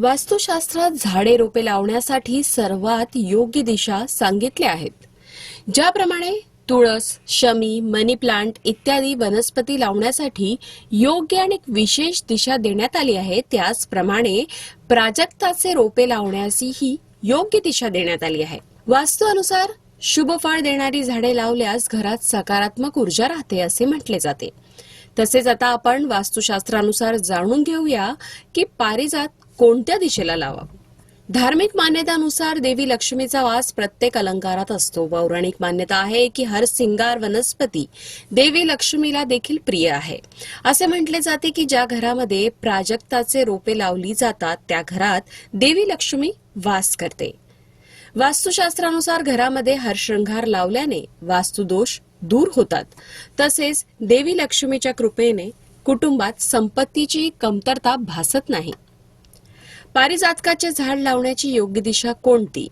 वास्तुशास्त्रात झाडे रोपे लावण्यासाठी सर्वात योग्य दिशा सांगितल्या आहेत. ज्याप्रमाणे तुळस शमी मनी प्लांट इत्यादी वनस्पती लावण्यासाठी योग्य आणि विशेष दिशा देण्यात आली आहे. त्याचप्रमाणे प्राजक्ताचे रोपे लावण्यासही योग्य दिशा देण्यात आली आहे. वास्तूनुसार शुभ फळ देणारी झाडे लावल्यास घरात सकारात्मक ऊर्जा राहते असे म्हटले जाते. तसेच आता आपण वास्तुशास्त्रानुसार जाणून घेऊया की पारिजात कोणत्या दिशेला लावावं? धार्मिक मान्यतानुसार देवी लक्ष्मीचा वास प्रत्येक अलंकारात असतो. पौराणिक मान्यता आहे की हर सिंगार वनस्पती देवी लक्ष्मीला देखील प्रिय आहे. असे म्हटले जाते की ज्या घरामध्ये प्राजक्ताचे रोपे लावली जातात त्या घरात देवी लक्ष्मी वास करते. वास्तुशास्त्रानुसार घरामध्ये हरशृंगार लावल्याने वास्तुदोष दूर होतात. तसेच देवी लक्ष्मीच्या कृपेने कुटुंबात संपत्तीची कमतरता भासत नाही. पारिजातकाचे झाड लावण्याची योग्य दिशा कोणती?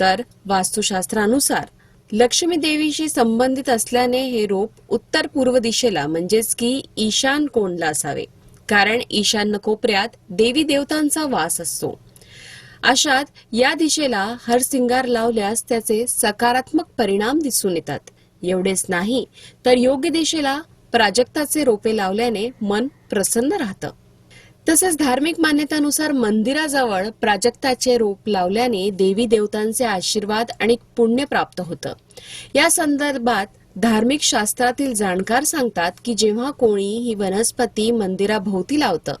तर वास्तुशास्त्रानुसार लक्ष्मी देवीशी संबंधित असल्याने हे रोप उत्तर पूर्व दिशेला म्हणजेच की ईशान कोणला असावे? कारण ईशान्य कोपऱ्यात देवी देवतांचा वास असतो. अशात या दिशेला हरसिंगार लावल्यास त्याचे सकारात्मक परिणाम दिसून येतात. एवढेच नाही तर योग्य दिशेला प्राजक्ताचे रोपे लावल्याने मन प्रसन्न राहतं. तसेच धार्मिक मान्यतानुसार मंदिराजवळ प्राजक्ताचे रोप लावल्याने देवी देवतांचे आशीर्वाद आणि पुण्य प्राप्त होतं. या संदर्भात धार्मिक शास्त्रातील जाणकार सांगतात की जेव्हा कोणी ही वनस्पती मंदिराभोवती लावतं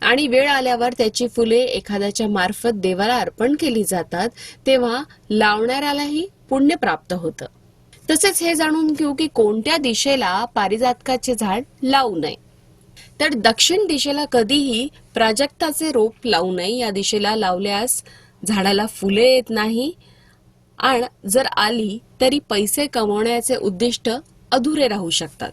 आणि वेळ आल्यावर त्याची फुले एखाद्याच्या मार्फत देवाला अर्पण केली जातात तेव्हा लावणाऱ्यालाही पुण्य प्राप्त होतं. तसेच हे जाणून घेऊ की कोणत्या दिशेला पारिजातकाचे झाड लावू नये. तर दक्षिण दिशेला कधीही प्राजक्ताचे रोप लावू नये. या दिशेला लावल्यास झाडाला फुले येत नाही. आणि जर आली तरी पैसे कमवण्याचे उद्दिष्ट अधुरे राहू शकतात.